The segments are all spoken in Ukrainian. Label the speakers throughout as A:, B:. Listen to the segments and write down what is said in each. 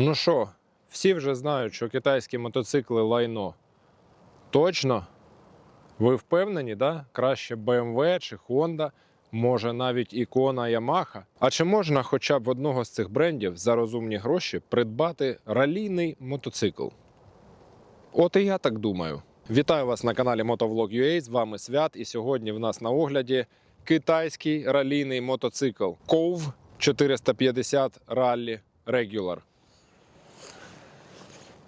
A: Ну що, всі вже знають, що китайські мотоцикли лайно. Точно? Ви впевнені, да? Краще BMW чи Honda, може навіть ікона Yamaha. А чи можна хоча б в одного з цих брендів за розумні гроші придбати ралійний мотоцикл? От і я так думаю. Вітаю вас на каналі Motovlog.ua, з вами Свят, і сьогодні в нас на огляді китайський ралійний мотоцикл KOV 450 Rally Regular.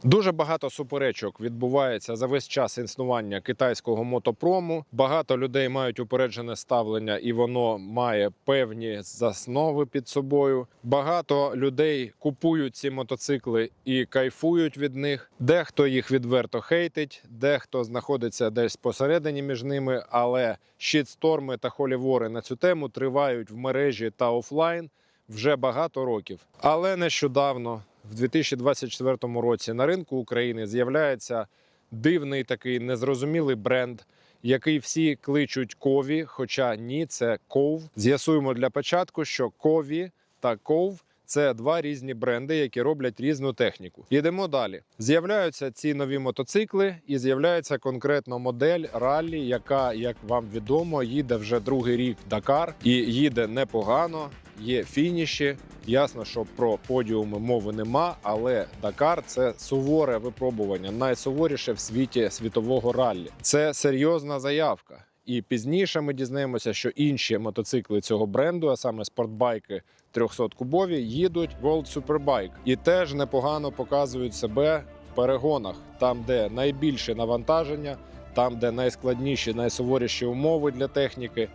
A: Дуже багато суперечок відбувається за весь час існування китайського мотопрому. Багато людей мають упереджене ставлення, і воно має певні заснови під собою. Багато людей купують ці мотоцикли і кайфують від них. Дехто їх відверто хейтить, дехто знаходиться десь посередині між ними. Але щитсторми та холівори на цю тему тривають в мережі та офлайн вже багато років. Але нещодавно, в 2024 році, на ринку України з'являється дивний такий незрозумілий бренд, який всі кличуть Кові. Хоча ні, це Ков. З'ясуємо для початку, що Кові та Ков. Це два різні бренди, які роблять різну техніку. Йдемо далі. З'являються ці нові мотоцикли, і з'являється конкретно модель раллі, яка, як вам відомо, їде вже другий рік Дакар і їде непогано. Є фініші. Ясно, що про подіуми мови нема, але Дакар це суворе випробування, найсуворіше в світі світового раллі. Це серйозна заявка. І пізніше ми дізнаємося, що інші мотоцикли цього бренду, а саме спортбайки 300 кубові, їдуть World Superbike і теж непогано показують себе в перегонах, там, де найбільше навантаження, там, де найскладніші, найсуворіші умови для техніки.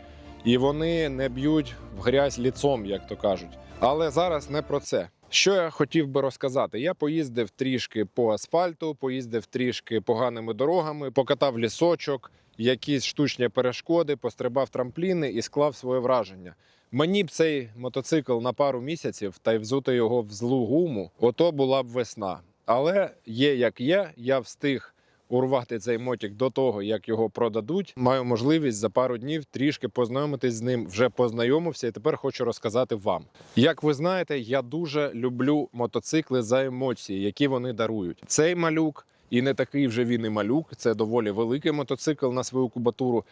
A: І вони не б'ють в грязь ліцом, як то кажуть. Але зараз не про це. Що я хотів би розказати? Я поїздив трішки по асфальту, поїздив трішки поганими дорогами, покатав лісочок, якісь штучні перешкоди, пострибав трампліни і склав своє враження. Мені б цей мотоцикл на пару місяців та й взути його в злу гуму, ото була б весна. Але є як є, я встиг урвати цей мотик до того, як його продадуть. Маю можливість за пару днів трішки познайомитись з ним. Вже познайомився і тепер хочу розказати вам. Як ви знаєте, я дуже люблю мотоцикли за емоції, які вони дарують. Цей малюк. І не такий вже він і малюк. Це доволі великий мотоцикл на свою кубатуру.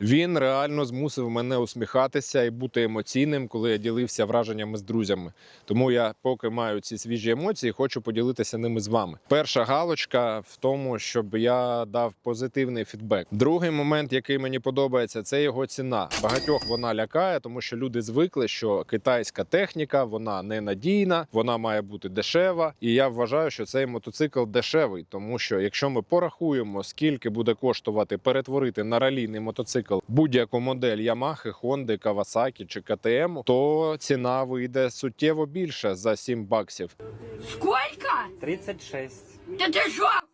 A: Він реально змусив мене усміхатися і бути емоційним, коли я ділився враженнями з друзями. Тому я поки маю ці свіжі емоції, хочу поділитися ними з вами. Перша галочка в тому, щоб я дав позитивний фідбек. Другий момент, який мені подобається, це його ціна. Багатьох вона лякає, тому що люди звикли, що китайська техніка вона ненадійна, вона має бути дешева. І я вважаю, що цей мотоцикл дешевий, тому що якщо ми порахуємо, скільки буде коштувати перетворити на ралійний мотоцикл будь-яку модель Yamaha, Honda, Kawasaki чи KTM, то ціна вийде суттєво більше за 7 баксів.
B: Сколько?
C: 36.
B: Та ти блядь?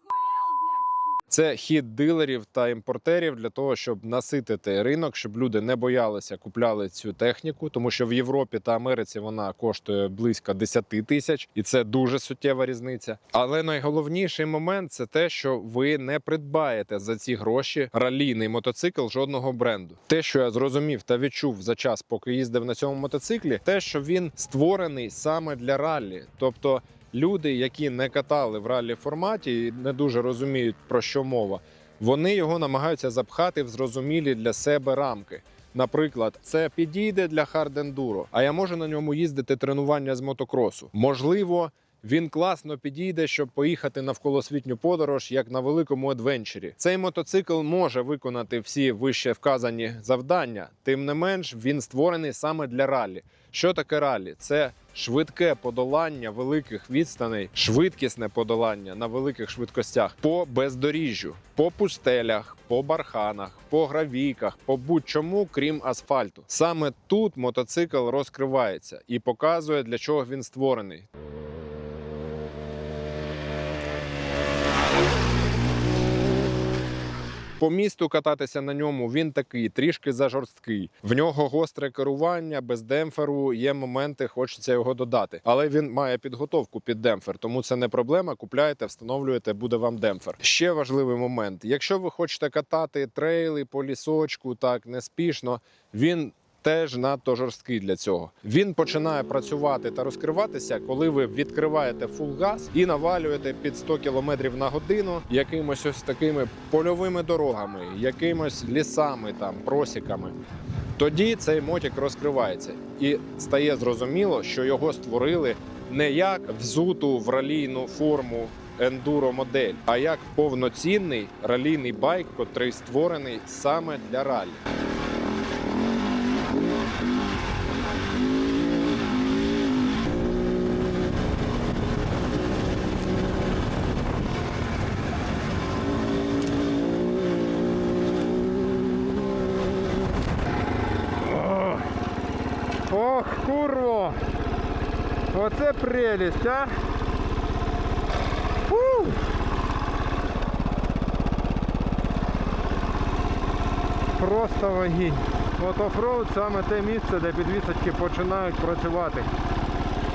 A: Це хід дилерів та імпортерів для того, щоб наситити ринок, щоб люди не боялися купляли цю техніку, тому що в Європі та Америці вона коштує близько 10 тисяч, і це дуже суттєва різниця. Але найголовніший момент це те, що ви не придбаєте за ці гроші ралійний мотоцикл жодного бренду. Те, що я зрозумів та відчув за час, поки їздив на цьому мотоциклі, те, що він створений саме для раллі, тобто. Люди, які не катали в ралі форматі і не дуже розуміють про що мова, вони його намагаються запхати в зрозумілі для себе рамки. Наприклад, це підійде для хардендуро, а я можу на ньому їздити тренування з мотокросу. Можливо, він класно підійде, щоб поїхати навколосвітню подорож, як на великому адвенчері. Цей мотоцикл може виконати всі вище вказані завдання. Тим не менш, він створений саме для раллі. Що таке раллі? Це швидке подолання великих відстаней, швидкісне подолання на великих швидкостях по бездоріжжю, по пустелях, по барханах, по гравійках, по будь-чому, крім асфальту. Саме тут мотоцикл розкривається і показує, для чого він створений. По місту кататися на ньому він такий трішки зажорсткий. В нього гостре керування без демпферу. Є моменти, хочеться його додати. Але він має підготовку під демпфер, тому це не проблема. Купляєте, встановлюєте, буде вам демпфер. Ще важливий момент: якщо ви хочете катати трейли по лісочку, так неспішно, він теж надто жорсткий для цього. Він починає працювати та розкриватися, коли ви відкриваєте фул газ і навалюєте під 100 км на годину якимось ось такими польовими дорогами, якимось лісами, там просіками. Тоді цей мотик розкривається і стає зрозуміло, що його створили не як взуту в ралійну форму ендуро модель, а як повноцінний ралійний байк, котрий створений саме для ралі.
C: Оце прелість, а! Фу! Просто вогінь. От офроуд саме те місце, де підвісочки починають працювати.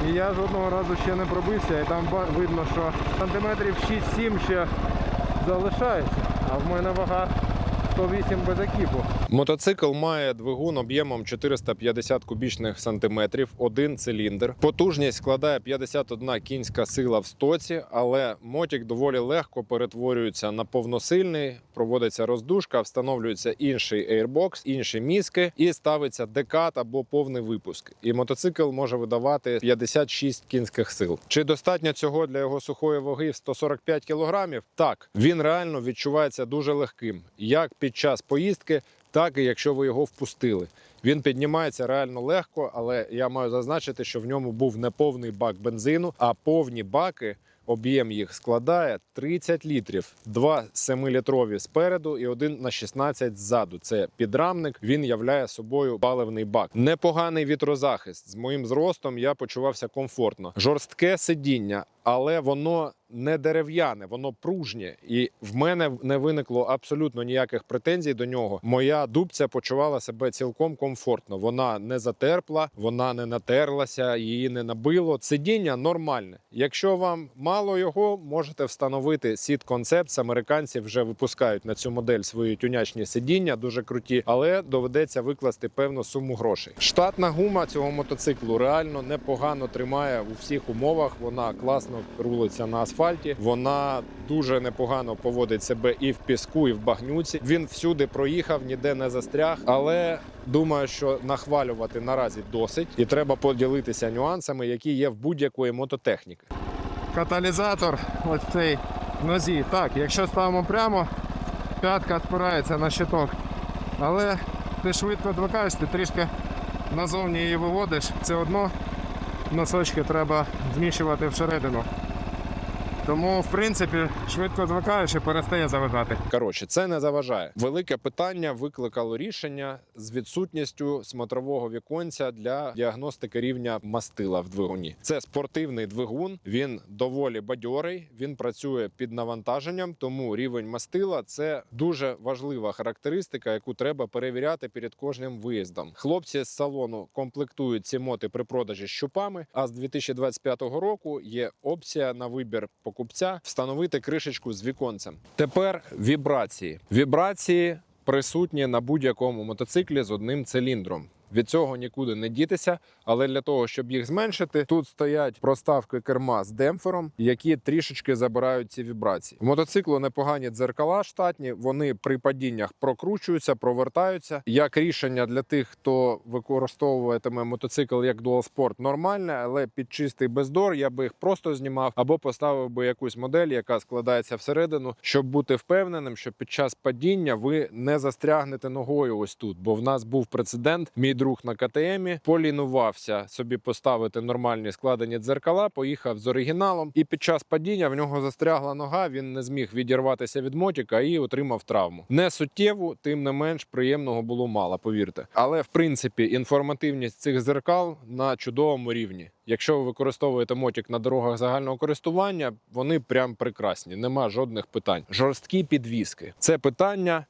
C: І я жодного разу ще не пробився, і там видно, що сантиметрів 6-7 ще залишається, а в мене вага 108 без екіпу.
A: Мотоцикл має двигун об'ємом 450 кубічних сантиметрів, один циліндр. Потужність складає 51 кінська сила в стоці, але мотик доволі легко перетворюється на повносильний. Проводиться роздушка, встановлюється інший airbox, інші мізки і ставиться декат або повний випуск. І мотоцикл може видавати 56 кінських сил. Чи достатньо цього для його сухої ваги в 145 кілограмів? Так, він реально відчувається дуже легким, як під час поїздки, так і якщо ви його впустили. Він піднімається реально легко, але я маю зазначити, що в ньому був не повний бак бензину, а повні баки. Об'єм їх складає 30 літрів, два 7-літрові спереду і один на 16 ззаду. Це підрамник. Він являє собою паливний бак. Непоганий вітрозахист. З моїм зростом я почувався комфортно. Жорстке сидіння, але воно не дерев'яне, воно пружнє, і в мене не виникло абсолютно ніяких претензій до нього. Моя дубця почувала себе цілком комфортно. Вона не затерпла, вона не натерлася, її не набило. Сидіння нормальне. Якщо вам мало його, можете встановити сіт концепт. Американці вже випускають на цю модель свої тюнячні сидіння, дуже круті, але доведеться викласти певну суму грошей. Штатна гума цього мотоциклу реально непогано тримає у всіх умовах. Вона класно рулиться на асфальті. Вона дуже непогано поводить себе і в піску, і в багнюці. Він всюди проїхав, ніде не застряг. Але думаю, що нахвалювати наразі досить, і треба поділитися нюансами, які є в будь-якої мототехніки.
C: каталізатор ось цей в нозі. Так, якщо ставимо прямо, п'ятка спирається на щиток. Але ти швидко відвикаєш, ти трішки назовні її виводиш. Все одно носочки треба зміщувати всередину. Тому, в принципі, швидко звикаєш і перестає заважати.
A: Коротше, це не заважає. Велике питання викликало рішення з відсутністю смотрового віконця для діагностики рівня мастила в двигуні. Це спортивний двигун. Він доволі бадьорий. Він працює під навантаженням, тому рівень мастила це дуже важлива характеристика, яку треба перевіряти перед кожним виїздом. Хлопці з салону комплектують ці моти при продажі щупами. А з 2025 року є опція на вибір покупця встановити кришечку з віконцем. Тепер вібрації. Вібрації присутні на будь-якому мотоциклі з одним циліндром. Від цього нікуди не дітися, але для того, щоб їх зменшити, тут стоять проставки керма з демпфером, які трішечки забирають ці вібрації. В мотоциклу непогані дзеркала штатні. Вони при падіннях прокручуються, провертаються. Як рішення для тих, хто використовуватиме мотоцикл як дуалспорт, нормальне, але під чистий бездор я би їх просто знімав або поставив би якусь модель, яка складається всередину, щоб бути впевненим, що під час падіння ви не застрягнете ногою ось тут. Бо в нас був прецедент. Мій друг на КТМі полінувався собі поставити нормальні складені дзеркала, поїхав з оригіналом, і під час падіння в нього застрягла нога. Він не зміг відірватися від мотіка і отримав травму. Не суттєву, тим не менш приємного було мало, повірте. Але в принципі інформативність цих зеркал на чудовому рівні. Якщо ви використовуєте мотик на дорогах загального користування, вони прям прекрасні, нема жодних питань. Жорсткі підвіски. Це питання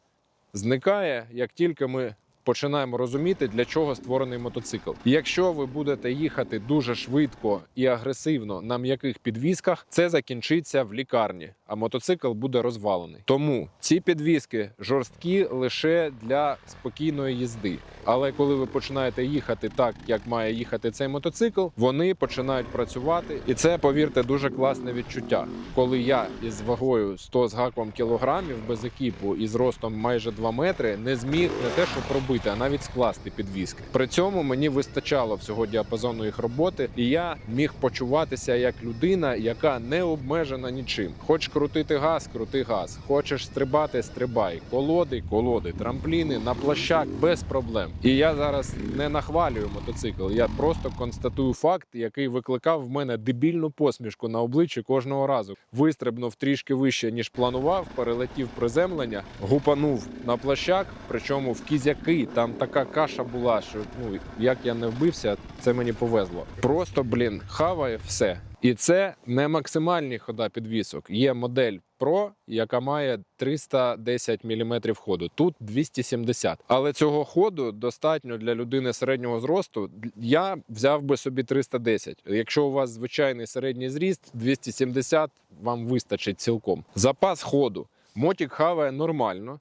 A: зникає, як тільки ми починаємо розуміти, для чого створений мотоцикл. Якщо ви будете їхати дуже швидко і агресивно на м'яких підвісках, це закінчиться в лікарні, а мотоцикл буде розвалений. Тому ці підвіски жорсткі лише для спокійної їзди. Але коли ви починаєте їхати так, як має їхати цей мотоцикл, вони починають працювати, і це, повірте, дуже класне відчуття. Коли я із вагою 100 з гаком кілограмів без екіпу і з ростом майже 2 метри не зміг не те, що пробити, а навіть скласти підвіски. При цьому мені вистачало всього діапазону їх роботи, і я міг почуватися як людина, яка не обмежена нічим. Хочеш крутити газ, крути газ. Хочеш стрибати, стрибай. Колоди, колоди, трампліни на площак без проблем. І я зараз не нахвалюю мотоцикл. Я просто констатую факт, який викликав в мене дебільну посмішку на обличчі кожного разу. Вистрибнув трішки вище ніж планував, перелетів приземлення, гупанув на площак. Причому в кізяки там така каша була, що ну як я не вбився, це мені повезло. Просто блін, хаває все. І це не максимальні хода підвісок. Є модель Pro, яка має 310 мм ходу. Тут 270. Але цього ходу достатньо для людини середнього зросту. Я взяв би собі 310. Якщо у вас звичайний середній зріст, 270 вам вистачить цілком. Запас ходу. Мотік хаває нормально.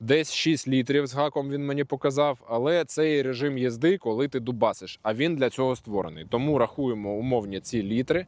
A: Десь 6 літрів з гаком він мені показав, але це і режим їзди, коли ти дубасиш. А він для цього створений. Тому рахуємо умовні ці літри.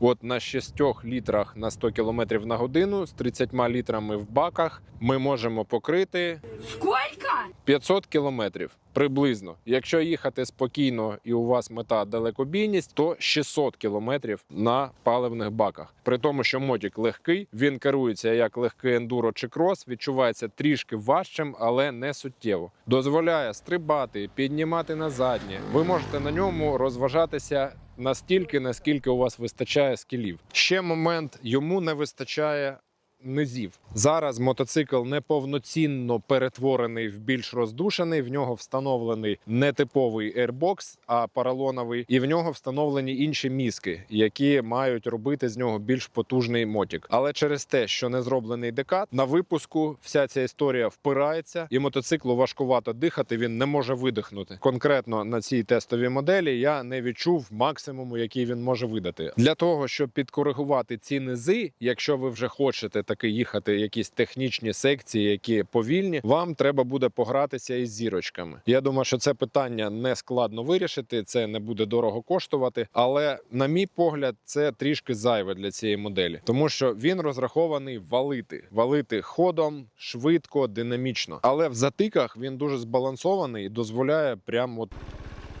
A: От на 6 літрах на 100 км на годину з 30 літрами в баках ми можемо покрити
B: Скільки?
A: 500 кілометрів приблизно. Якщо їхати спокійно і у вас мета далекобійність, то 600 кілометрів на паливних баках. При тому, що мотик легкий, він керується як легкий ендуро чи крос, відчувається трішки важчим, але не суттєво. Дозволяє стрибати, піднімати на заднє. Ви можете на ньому розважатися. Настільки, наскільки у вас вистачає скілів. Ще момент йому не вистачає низів. Зараз мотоцикл неповноцінно перетворений в більш роздушений. В нього встановлений не типовий Airbox, а паралоновий, і в нього встановлені інші мізки, які мають робити з нього більш потужний мотик. Але через те, що не зроблений декат, на випуску вся ця історія впирається, і мотоциклу важкувато дихати. Він не може видихнути. Конкретно на цій тестовій моделі я не відчув максимуму, який він може видати. Для того щоб підкоригувати ці низи, якщо ви вже хочете таки їхати якісь технічні секції, які повільні, вам треба буде погратися із зірочками. Я думаю, що це питання не складно вирішити, це не буде дорого коштувати. Але на мій погляд, це трішки зайве для цієї моделі, тому що він розрахований валити, валити ходом швидко, динамічно. Але в затиках він дуже збалансований і дозволяє прямо от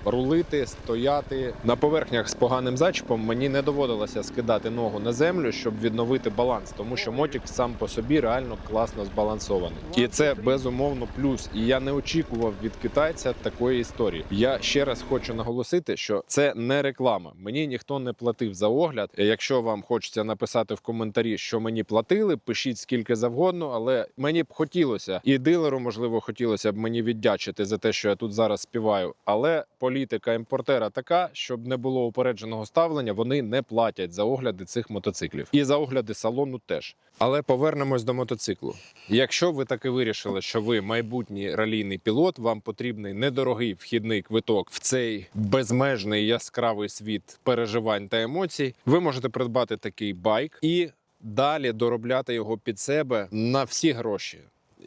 A: рулити, стояти на поверхнях з поганим зачіпом. Мені не доводилося скидати ногу на землю, щоб відновити баланс, тому що мотик сам по собі реально класно збалансований, і це безумовно плюс. І я не очікував від китайця такої історії. Я ще раз хочу наголосити, що це не реклама. Мені ніхто не платив за огляд. Якщо вам хочеться написати в коментарі, що мені платили, пишіть скільки завгодно, але мені б хотілося, і дилеру можливо хотілося б мені віддячити за те, що я тут зараз співаю. Але політика імпортера така, щоб не було упередженого ставлення, вони не платять за огляди цих мотоциклів і за огляди салону теж. Але повернемось до мотоциклу. Якщо ви таки вирішили, що ви майбутній ралійний пілот, вам потрібний недорогий вхідний квиток в цей безмежний яскравий світ переживань та емоцій, ви можете придбати такий байк і далі доробляти його під себе на всі гроші.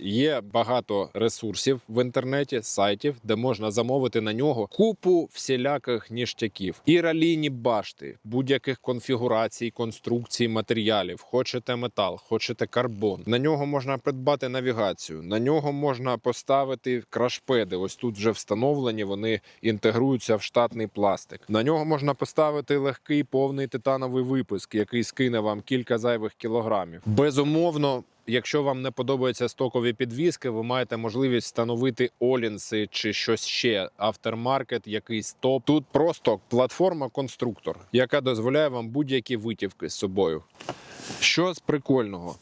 A: Є багато ресурсів в інтернеті, сайтів, де можна замовити на нього купу всіляких ніштяків і ралійні башти, будь-яких конфігурацій, конструкцій, матеріалів. Хочете метал, хочете карбон. На нього можна придбати навігацію. На нього можна поставити крашпеди. Ось тут вже встановлені. Вони інтегруються в штатний пластик. На нього можна поставити легкий повний титановий випуск, який скине вам кілька зайвих кілограмів. Безумовно. Якщо вам не подобаються стокові підвіски, ви маєте можливість встановити олінси чи щось ще, автормаркет, якийсь топ. Тут просто платформа-конструктор, яка дозволяє вам будь-які витівки з собою. Що з прикольного?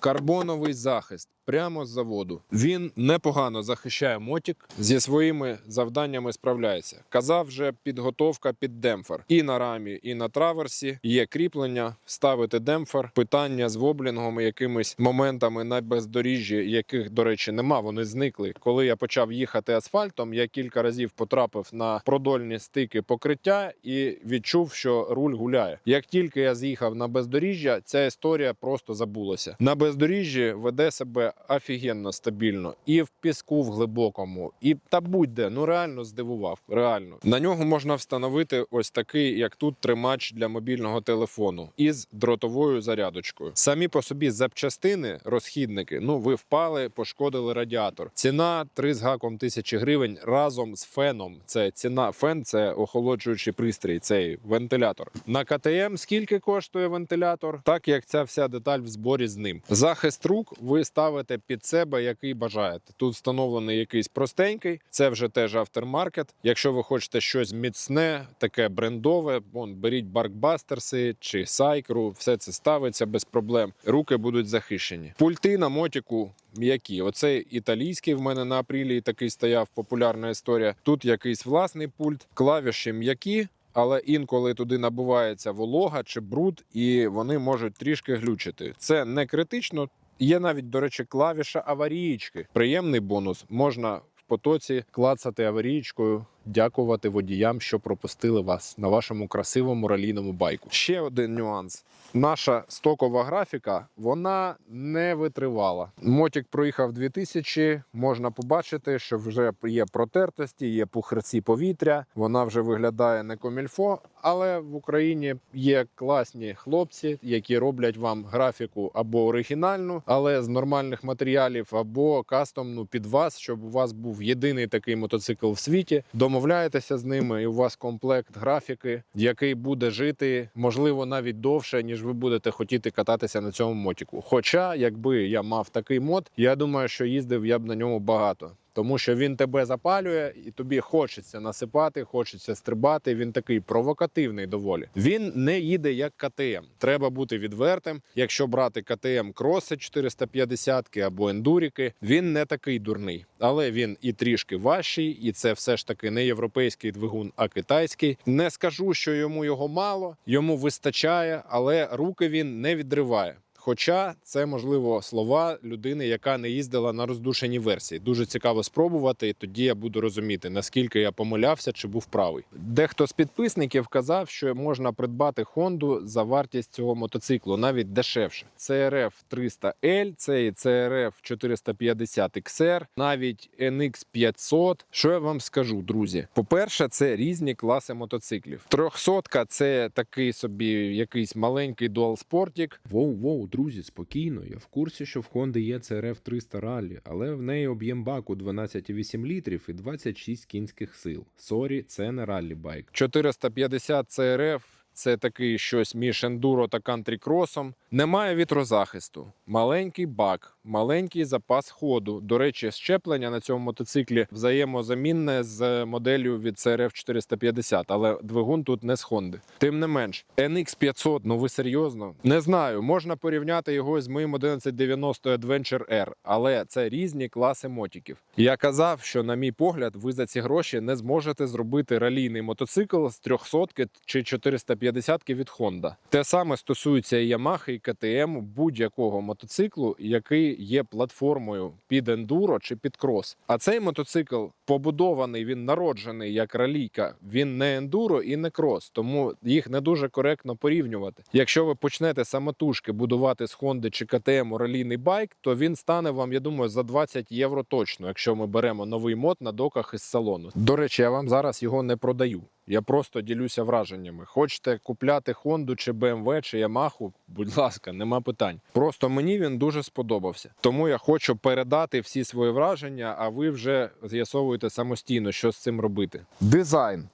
A: Карбоновий захист Прямо з заводу він непогано захищає мотик, зі своїми завданнями справляється. Казав вже підготовка під демпфер. І на рамі, і на траверсі є кріплення, ставити демпфер, питання з воблінгом, якимись моментами на бездоріжжі, яких, до речі, нема. Вони зникли. Коли я почав їхати асфальтом, я кілька разів потрапив на продольні стики покриття і відчув, що руль гуляє. Як тільки я з'їхав на бездоріжжя, ця історія просто забулася. На бездоріжжі веде себе офігенно стабільно, і в піску в глибокому, і та будь-де. Ну реально здивував. Реально на нього можна встановити ось такий, як тут тримач для мобільного телефону із дротовою зарядочкою. Самі по собі запчастини, розхідники. Ну ви впали, пошкодили радіатор. Ціна 3 з гаком тисячі гривень разом з феном. Це ціна фен, це охолоджуючий пристрій, цей вентилятор. На КТМ скільки коштує вентилятор? Так як ця вся деталь в зборі з ним. Захист рук ви ставите під себе, який бажаєте. Тут встановлений якийсь простенький, це вже теж автермаркет. Якщо ви хочете щось міцне, таке брендове, вон беріть баркбастерси чи сайкру, все це ставиться без проблем. Руки будуть захищені. Пульти на мотіку. М'які, оцей італійський в мене на апрілі такий стояв. Популярна історія. Тут якийсь власний пульт, клавіші м'які, але інколи туди набувається волога чи бруд, і вони можуть трішки глючити. Це не критично. Є навіть, до речі, клавіша аварійки. Приємний бонус. Можна в потоці клацати аварієчкою, дякувати водіям, що пропустили вас на вашому красивому ралійному байку. Ще один нюанс. Наша стокова графіка вона не витривала. Мотік проїхав 2000, Можна побачити, що вже є протертості, є пухарці повітря. Вона вже виглядає не комільфо, але в Україні є класні хлопці, які роблять вам графіку або оригінальну, але з нормальних матеріалів, або кастомну під вас, щоб у вас був єдиний такий мотоцикл в світі. Домовляєтеся з ними, і у вас комплект графіки, який буде жити, можливо, навіть довше, ніж ви будете хотіти кататися на цьому мотіку. Хоча, якби я мав такий мод, я думаю, що їздив я б на ньому багато. Тому що він тебе запалює, і тобі хочеться насипати, хочеться стрибати. Він такий провокативний доволі. Він не їде як КТМ. Треба бути відвертим. Якщо брати КТМ кроси 450 або ендуріки, він не такий дурний, але він і трішки важчий, і це все ж таки не європейський двигун, а китайський. Не скажу, що йому його мало, йому вистачає, але руки він не відриває. Хоча це можливо слова людини, яка не їздила на роздушеній версії. Дуже цікаво спробувати, і тоді я буду розуміти, наскільки я помилявся чи був правий. Дехто з підписників казав, що можна придбати Хонду за вартість цього мотоциклу навіть дешевше. CRF 300L, цей CRF 450 XR, навіть NX 500. Що я вам скажу, друзі? По-перше, це різні класи мотоциклів. Трьохсотка це такий собі якийсь маленький дуалспортік.
D: Воу, воу, друзі, спокійно. Я в курсі, що в Хонди є CRF 300 Rally, але в неї об'єм баку 12,8 літрів і 26 кінських сил. Сорі, це не раллі байк.
A: 450 CRF – це такий щось між ендуро та кантрі-кросом. Немає вітрозахисту, маленький бак, маленький запас ходу. До речі, щеплення на цьому мотоциклі взаємозамінне з моделлю від CRF 450, але двигун тут не з Honda. Тим не менш, NX 500, ну ви серйозно? Не знаю, можна порівняти його з моїм 1190 Adventure R, але це різні класи мотиків. Я казав, що на мій погляд, ви за ці гроші не зможете зробити ралійний мотоцикл з 300 чи 450 від Honda. Те саме стосується і Yamaha, і КТМ, будь-якого мотоциклу, який є платформою під ендуро чи під крос. А цей мотоцикл побудований, він народжений як ралійка. Він не ендуро і не крос, тому їх не дуже коректно порівнювати. Якщо ви почнете самотужки будувати з Honda чи КТМ ралійний байк, то він стане вам, я думаю, за 20 євро точно, якщо ми беремо новий мод на доках із салону. До речі, я вам зараз його не продаю. Я просто ділюся враженнями. Хочете купляти Хонду чи BMW чи Yamaha, будь ласка, нема питань. Просто мені він дуже сподобався. Тому я хочу передати всі свої враження, а ви вже з'ясовуєте самостійно, що з цим робити. Дизайн.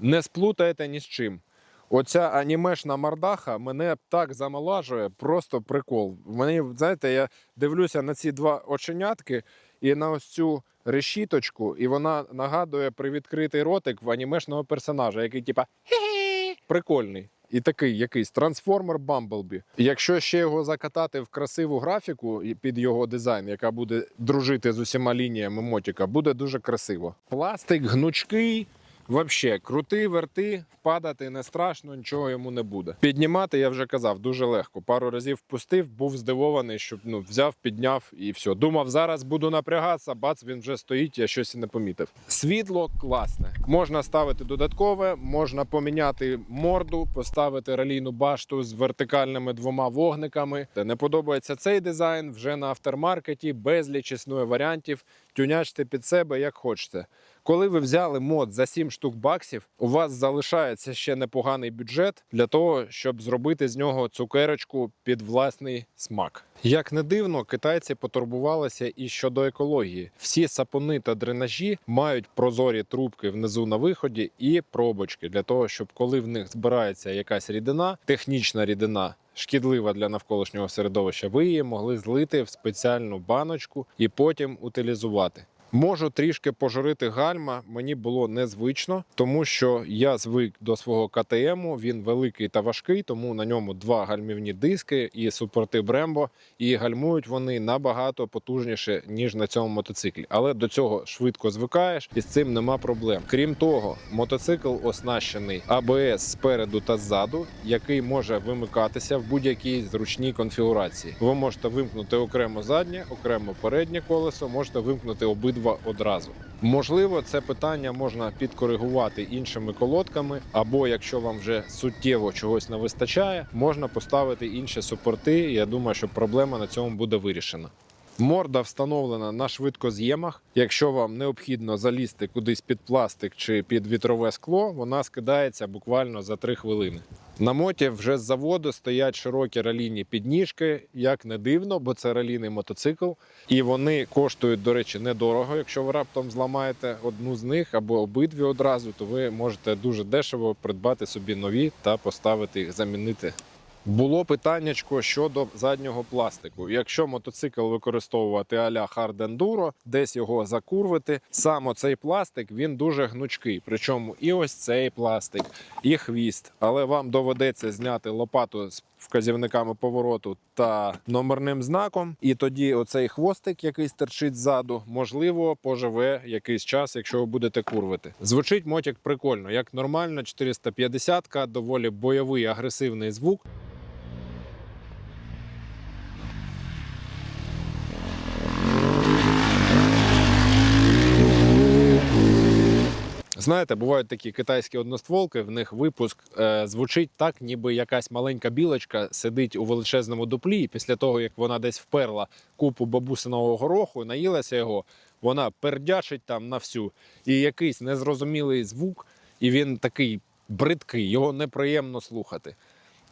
A: Не сплутаєте ні з чим. Оця анімешна мордаха мене так замолажує, просто прикол. Мені, знаєте, я дивлюся на ці два оченятки і на ось цю решіточку, і вона нагадує привідкритий ротик в анімешного персонажа, який типа прикольний. і такий якийсь трансформер Бамблбі. Якщо ще його закатати в красиву графіку під його дизайн, яка буде дружити з усіма лініями мотіка, буде дуже красиво. Пластик гнучкий. Вообще, крути, верти, впадати не страшно, нічого йому не буде. Піднімати, я вже казав, дуже легко. Пару разів впустив, був здивований, щоб ну взяв, підняв і все. Думав, зараз буду напрягатися, бац, він вже стоїть, я щось і не помітив. Світло класне. Можна ставити додаткове, можна поміняти морду, поставити ралійну башту з вертикальними двома вогниками. Не подобається цей дизайн. Вже на автормаркеті безліч існує варіантів. Тюнячте під себе як хочете. Коли ви взяли мод за 7 штук баксів, у вас залишається ще непоганий бюджет для того, щоб зробити з нього цукерочку під власний смак. Як не дивно, китайці потурбувалися і щодо екології. Всі сапуни та дренажі мають прозорі трубки внизу на виході і пробочки для того, щоб коли в них збирається якась рідина, технічна рідина. Шкідлива для навколишнього середовища, ви її могли злити в спеціальну баночку і потім утилізувати. Можу трішки пожурити гальма. Мені було незвично, тому що я звик до свого КТМу. Він великий та важкий, тому на ньому два гальмівні диски і супорти Брембо. І гальмують вони набагато потужніше ніж на цьому мотоциклі. Але до цього швидко звикаєш, і з цим нема проблем. Крім того, мотоцикл оснащений АБС спереду та ззаду, який може вимикатися в будь-якій зручній конфігурації. Ви можете вимкнути окремо заднє, окремо переднє колесо, можете вимкнути обидва одразу. Можливо, це питання можна підкоригувати іншими колодками, або якщо вам вже суттєво чогось не вистачає, можна поставити інші супорти. Я думаю, що проблема на цьому буде вирішена. Морда встановлена на швидкоз'ємах. Якщо вам необхідно залізти кудись під пластик чи під вітрове скло, вона скидається буквально за 3 хвилини. На моті вже з заводу стоять широкі ралійні підніжки, як не дивно, бо це ралійний мотоцикл. І вони коштують, до речі, недорого. Якщо ви раптом зламаєте одну з них або обидві одразу, то ви можете дуже дешево придбати собі нові та поставити їх, замінити. Було питаннячко щодо заднього пластику. Якщо мотоцикл використовувати а-ля Hard Enduro, десь його закурвити, саме цей пластик він дуже гнучкий. Причому і ось цей пластик, і хвіст. Але вам доведеться зняти лопату з вказівниками повороту та номерним знаком. І тоді оцей хвостик, який стерчить ззаду, можливо, поживе якийсь час, якщо ви будете курвити. Звучить мотик прикольно, як нормально, 450-ка, доволі бойовий агресивний звук. Знаєте, бувають такі китайські одностволки, в них випуск е, звучить так, ніби якась маленька білочка сидить у величезному дуплі, і після того, як вона десь вперла купу бабусиного гороху, наїлася його, вона пердячить там на всю. І якийсь незрозумілий звук, і він такий бридкий, його неприємно слухати.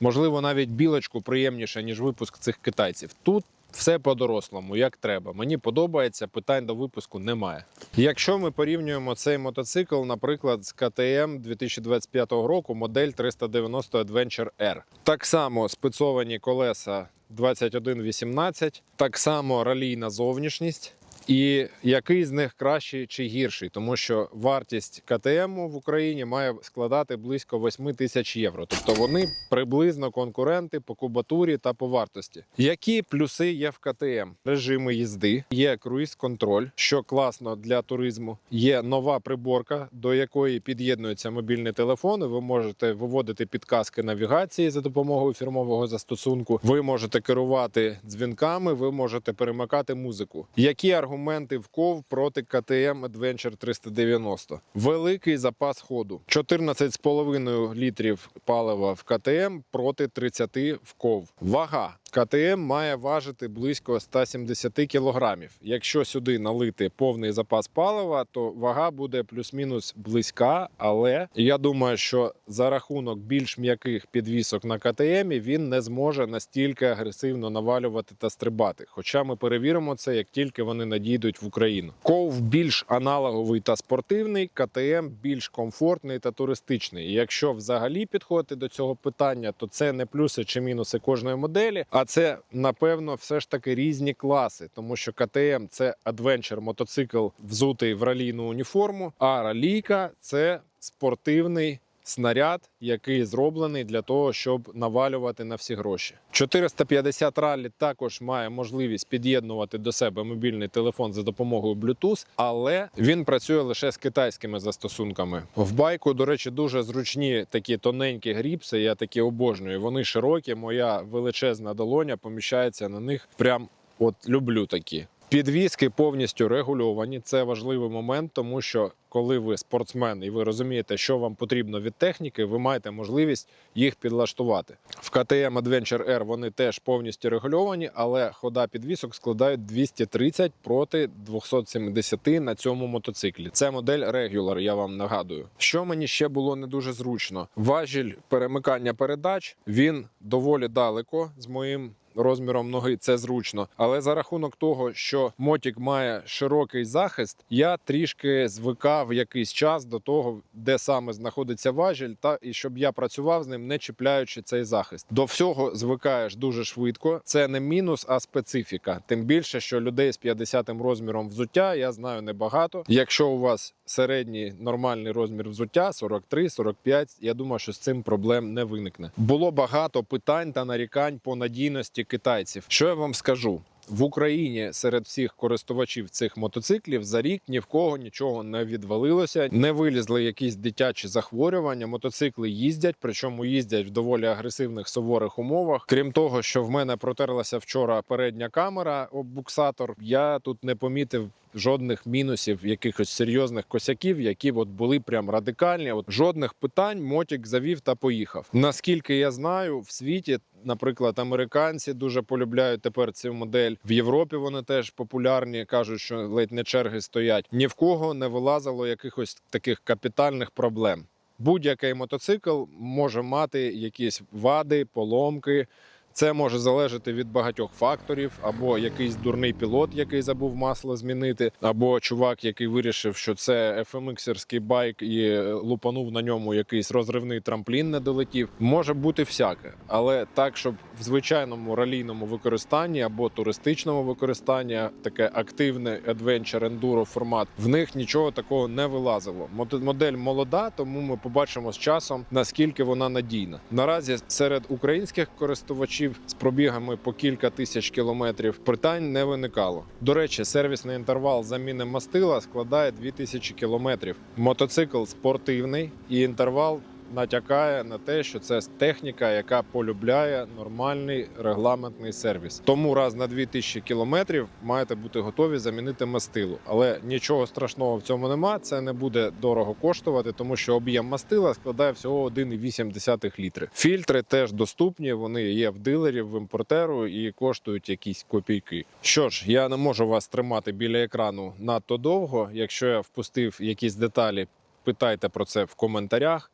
A: Можливо, навіть білочку приємніше, ніж випуск цих китайців. Тут все по-дорослому, як треба. Мені подобається, питань до випуску немає. Якщо ми порівнюємо цей мотоцикл, наприклад, з КТМ 2025 року, модель 390 Adventure R. Так само спецовані колеса 2118, так само ралійна зовнішність. І який з них кращий чи гірший, тому що вартість КТМ в Україні має складати близько 8 тисяч євро. Тобто вони приблизно конкуренти по кубатурі та по вартості. Які плюси є в КТМ? Режими їзди, є круїз-контроль, що класно для туризму. Є нова приборка, до якої під'єднується мобільний телефон. і Ви можете виводити підказки навігації за допомогою фірмового застосунку. Ви можете керувати дзвінками, ви можете перемикати музику. Які аргументи в КОВ проти КТМ Adventure 390? Великий запас ходу: 14,5 літрів палива в КТМ проти 30 в КОВ. Вага. КТМ має важити близько 170 кілограмів. Якщо сюди налити повний запас палива, то вага буде плюс-мінус близька. Але я думаю, що за рахунок більш м'яких підвісок на КТМ він не зможе настільки агресивно навалювати та стрибати. Хоча ми перевіримо це, як тільки вони надійдуть в Україну. Ков більш аналоговий та спортивний, КТМ більш комфортний та туристичний. І якщо взагалі підходити до цього питання, то це не плюси чи мінуси кожної моделі. А це напевно все ж таки різні класи, тому що КТМ це адвенчер мотоцикл, взутий в ралійну уніформу, а ралійка це спортивний снаряд, який зроблений для того, щоб навалювати на всі гроші. 450 ралі також має можливість під'єднувати до себе мобільний телефон за допомогою Bluetooth, але він працює лише з китайськими застосунками. В байку, до речі, дуже зручні такі тоненькі гріпси. Я такі обожнюю. Вони широкі. Моя величезна долоня поміщається на них. Прям от люблю такі. Підвіски повністю регульовані. Це важливий момент, тому що коли ви спортсмен і ви розумієте, що вам потрібно від техніки, ви маєте можливість їх підлаштувати. В KTM Adventure R вони теж повністю регульовані, але хода підвісок складає 230 проти 270 на цьому мотоциклі. Це модель Regular, я вам нагадую. Що мені ще було не дуже зручно. Важіль перемикання передач він доволі далеко з моїм розміром ноги це зручно. Але за рахунок того, що мотік має широкий захист, я трішки звикав якийсь час до того, де саме знаходиться важіль, та і щоб я працював з ним, не чіпляючи цей захист. До всього звикаєш дуже швидко. Це не мінус, а специфіка. Тим більше, що людей з 50 розміром взуття я знаю небагато. Якщо у вас середній нормальний розмір взуття 43-45, я думаю, що з цим проблем не виникне. Було багато питань та нарікань по надійності китайців. Що я вам скажу? В Україні серед всіх користувачів цих мотоциклів за рік ні в кого нічого не відвалилося, не вилізли якісь дитячі захворювання. Мотоцикли їздять, причому їздять в доволі агресивних суворих умовах. Крім того, що в мене протерлася вчора передня камера об буксатор, я тут не помітив. Жодних мінусів, якихось серйозних косяків, які от були прям радикальні. От жодних питань мотік завів та поїхав. Наскільки я знаю, в світі, наприклад, американці дуже полюбляють тепер цю модель. В Європі вони теж популярні, кажуть, що ледь не черги стоять. Ні в кого не вилазило якихось таких капітальних проблем. Будь-який мотоцикл може мати якісь вади, поломки. Це може залежати від багатьох факторів, або якийсь дурний пілот, який забув масло змінити, або чувак, який вирішив, що це FMX-ерський байк і лупанув на ньому якийсь розривний трамплін, не долетів. Може бути всяке, але так, щоб в звичайному ралійному використанні або туристичному використанні таке активне adventure enduro формат, в них нічого такого не вилазило. Мод- Модель молода, тому ми побачимо з часом наскільки вона надійна. Наразі серед українських користувачів з пробігами по кілька тисяч кілометрів питань не виникало. До речі, сервісний інтервал заміни мастила складає 2000 кілометрів. Мотоцикл спортивний і інтервал. Натякає на те, що це техніка, яка полюбляє нормальний регламентний сервіс. Тому раз на 2000 кілометрів маєте бути готові замінити мастилу. Але нічого страшного в цьому нема. Це не буде дорого коштувати, тому що об'єм мастила складає всього 1,8 літри. Фільтри теж доступні. Вони є в дилерів, в імпортеру і коштують якісь копійки. Що ж, я не можу вас тримати біля екрану надто довго. Якщо я впустив якісь деталі, питайте про це в коментарях.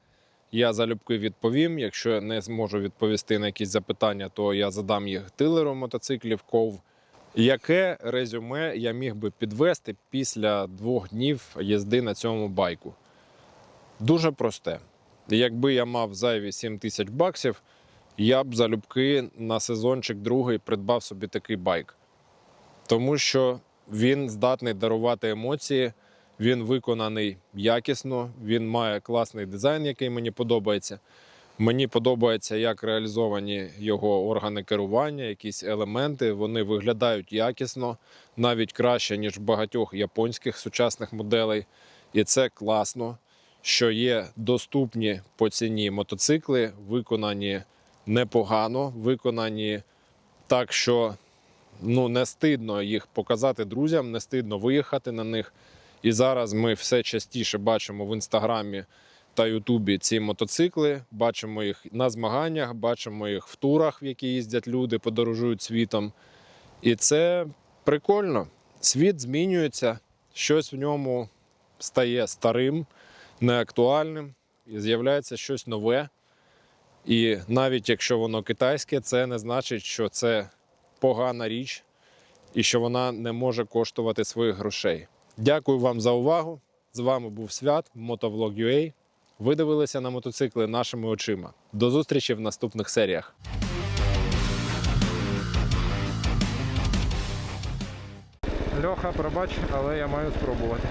A: Я залюбки відповім. Якщо не зможу відповісти на якісь запитання, то я задам їх дилеру мотоциклів КОВ. Яке резюме я міг би підвести після двох днів їзди на цьому байку? Дуже просте. Якби я мав зайві 7 тисяч баксів, я б залюбки на сезончик другий придбав собі такий байк. Тому що він здатний дарувати емоції, він виконаний якісно, він має класний дизайн, який мені подобається. Мені подобається, як реалізовані його органи керування, якісь елементи. Вони виглядають якісно, навіть краще, ніж багатьох японських сучасних моделей. І це класно, що є доступні по ціні мотоцикли, виконані непогано, виконані так, що ну, не стидно їх показати друзям, не стидно виїхати на них. І зараз ми все частіше бачимо в інстаграмі та Ютубі ці мотоцикли. Бачимо їх на змаганнях, бачимо їх в турах, в які їздять люди, подорожують світом. І це прикольно. Світ змінюється, щось в ньому стає старим, неактуальним, і з'являється щось нове. І навіть якщо воно китайське, це не значить, що це погана річ і що вона не може коштувати своїх грошей. Дякую вам за увагу. З вами був Свят, Motovlog.ua. Ви дивилися на мотоцикли нашими очима. До зустрічі в наступних серіях.
C: Льоха, пробач, але я маю спробувати.